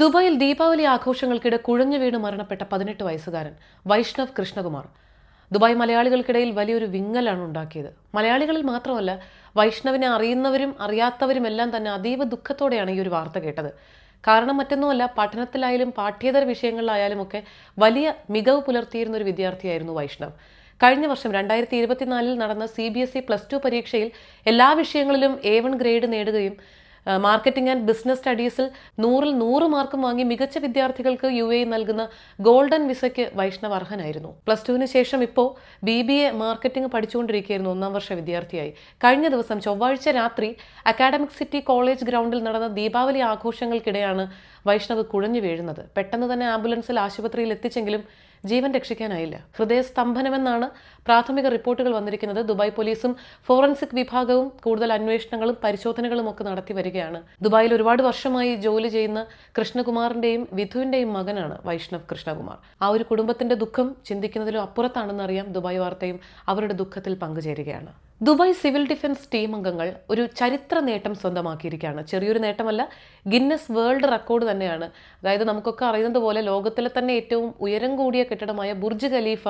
ദുബായിൽ ദീപാവലി ആഘോഷങ്ങൾക്കിടെ കുഴഞ്ഞു വീണ് മരണപ്പെട്ട പതിനെട്ട് വയസ്സുകാരൻ വൈഷ്ണവ് കൃഷ്ണകുമാർ. ദുബായ് മലയാളികൾക്കിടയിൽ വലിയൊരു വിങ്ങലാണ് ഉണ്ടാക്കിയത്. മലയാളികളിൽ മാത്രമല്ല വൈഷ്ണവിനെ അറിയുന്നവരും അറിയാത്തവരും എല്ലാം തന്നെ അതീവ ദുഃഖത്തോടെയാണ് ഈ ഒരു വാർത്ത കേട്ടത്. കാരണം മറ്റൊന്നുമല്ല പഠനത്തിലായാലും പാഠ്യേതര വിഷയങ്ങളിലായാലും ഒക്കെ വലിയ മികവ് പുലർത്തിയിരുന്ന ഒരു വിദ്യാർത്ഥിയായിരുന്നു വൈഷ്ണവ്. കഴിഞ്ഞ വർഷം രണ്ടായിരത്തി ഇരുപത്തിനാലിൽ നടന്ന C B S E plus two പരീക്ഷയിൽ എല്ലാ വിഷയങ്ങളിലും എ വൺ ഗ്രേഡ് നേടുകയും മാർക്കറ്റിംഗ് ആൻഡ് ബിസിനസ് സ്റ്റഡീസിൽ നൂറിൽ നൂറ് മാർക്കും വാങ്ങി മികച്ച വിദ്യാർത്ഥികൾക്ക് യു എ നൽകുന്ന ഗോൾഡൻ വിസയ്ക്ക് വൈഷ്ണവ് അർഹനായിരുന്നു പ്ലസ് ടുവിന് ശേഷം ഇപ്പോൾ ബി ബി എ മാർക്കറ്റിംഗ് പഠിച്ചുകൊണ്ടിരിക്കുകയായിരുന്നു ഒന്നാം വർഷ വിദ്യാർത്ഥിയായി. കഴിഞ്ഞ ദിവസം ചൊവ്വാഴ്ച രാത്രി അക്കാഡമിക് സിറ്റി കോളേജ് ഗ്രൗണ്ടിൽ നടന്ന ദീപാവലി ആഘോഷങ്ങൾക്കിടെയാണ് വൈഷ്ണവ് കുഴഞ്ഞു വീഴുന്നത്. പെട്ടെന്ന് തന്നെ ആംബുലൻസിൽ ആശുപത്രിയിൽ എത്തിച്ചെങ്കിലും ജീവൻ രക്ഷിക്കാനായില്ല. ഹൃദയസ്തംഭനമെന്നാണ് പ്രാഥമിക റിപ്പോർട്ടുകൾ വന്നിരിക്കുന്നത്. ദുബായ് പോലീസും ഫോറൻസിക് വിഭാഗവും കൂടുതൽ അന്വേഷണങ്ങളും പരിശോധനകളും ഒക്കെ നടത്തി വരികയാണ്. ദുബായിൽ ഒരുപാട് വർഷമായി ജോലി ചെയ്യുന്ന കൃഷ്ണകുമാറിന്റെയും വിധുവിന്റെയും മകനാണ് വൈഷ്ണവ് കൃഷ്ണകുമാർ. ആ ഒരു കുടുംബത്തിന്റെ ദുഃഖം ചിന്തിക്കുന്നതിലും അപ്പുറത്താണെന്നറിയാം ദുബായ് വാർത്തയും അവരുടെ ദുഃഖത്തിൽ പങ്കുചേരുകയാണ്. ദുബായ് സിവിൽ ഡിഫൻസ് ടീം അംഗങ്ങൾ ഒരു ചരിത്ര നേട്ടം സ്വന്തമാക്കിയിരിക്കുകയാണ്. ചെറിയൊരു നേട്ടമല്ല ഗിന്നസ് വേൾഡ് റെക്കോർഡ് തന്നെയാണ്. അതായത് നമുക്കൊക്കെ അറിയുന്നത് പോലെ ലോകത്തിലെ തന്നെ ഏറ്റവും ഉയരം കൂടിയ കെട്ടിടമായ ബുർജ് ഖലീഫ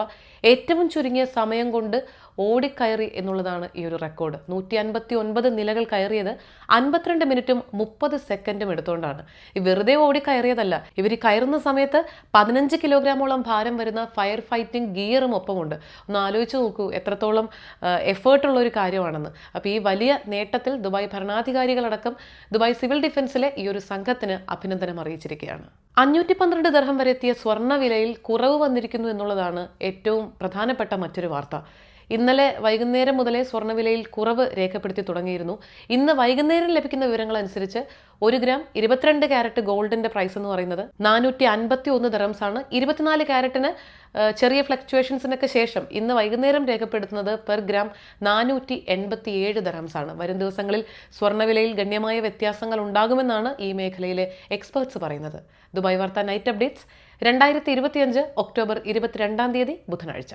ഏറ്റവും ചുരുങ്ങിയ സമയം കൊണ്ട് ഓടിക്കയറി എന്നുള്ളതാണ് ഈ ഒരു റെക്കോർഡ്. നൂറ്റി അൻപത്തി ഒൻപത് നിലകൾ കയറിയത് അൻപത്തിരണ്ട് മിനിറ്റും മുപ്പത് സെക്കൻഡും എടുത്തുകൊണ്ടാണ്. ഈ വെറുതെ ഓടിക്കയറിയതല്ല. ഇവർ കയറുന്ന സമയത്ത് പതിനഞ്ച് കിലോഗ്രാമോളം ഭാരം വരുന്ന ഫയർ ഫൈറ്റിംഗ് ഗിയറും ഒപ്പമുണ്ട്. ഒന്ന് ആലോചിച്ച് നോക്കൂ എത്രത്തോളം എഫേർട്ടുള്ള ഒരു കാര്യമാണെന്ന്. അപ്പോൾ ഈ വലിയ നേട്ടത്തിൽ ദുബായ് ഭരണാധികാരികളടക്കം ദുബായ് സിവിൽ ഡിഫൻസിലെ ഈ ഒരു സംഘത്തിന് അഭിനന്ദനം അറിയിച്ചിരിക്കുകയാണ്. അഞ്ഞൂറ്റി പന്ത്രണ്ട് ദർഹം വരെ എത്തിയ സ്വർണ വിലയിൽ കുറവ് വന്നിരിക്കുന്നു എന്നുള്ളതാണ് ഏറ്റവും പ്രധാനപ്പെട്ട മറ്റൊരു വാർത്ത. ഇന്നലെ വൈകുന്നേരം മുതലേ സ്വർണവിലയിൽ കുറവ് രേഖപ്പെടുത്തി തുടങ്ങിയിരുന്നു. ഇന്ന് വൈകുന്നേരം ലഭിക്കുന്ന വിവരങ്ങൾ അനുസരിച്ച് ഒരു ഗ്രാം ഇരുപത്തിരണ്ട് ക്യാരറ്റ് ഗോൾഡിന്റെ പ്രൈസ് എന്ന് പറയുന്നത് നാനൂറ്റി അൻപത്തി ഒന്ന് ദറംസ് ആണ്. ഇരുപത്തിനാല് ക്യാരറ്റിന് ചെറിയ ഫ്ലക്ച്വേഷൻസിനൊക്കെ ശേഷം ഇന്ന് വൈകുന്നേരം രേഖപ്പെടുത്തുന്നത് പെർ ഗ്രാം നാനൂറ്റി എൺപത്തി ഏഴ് ദറംസ് ആണ്. വരും ദിവസങ്ങളിൽ സ്വർണവിലയിൽ ഗണ്യമായ വ്യത്യാസങ്ങൾ ഉണ്ടാകുമെന്നാണ് ഈ മേഖലയിലെ എക്സ്പേർട്സ് പറയുന്നത്. ദുബായ് വാർത്ത നൈറ്റ് അപ്ഡേറ്റ്സ് രണ്ടായിരത്തി ഇരുപത്തിയഞ്ച് ഒക്ടോബർ ഇരുപത്തിരണ്ടാം തീയതി ബുധനാഴ്ച.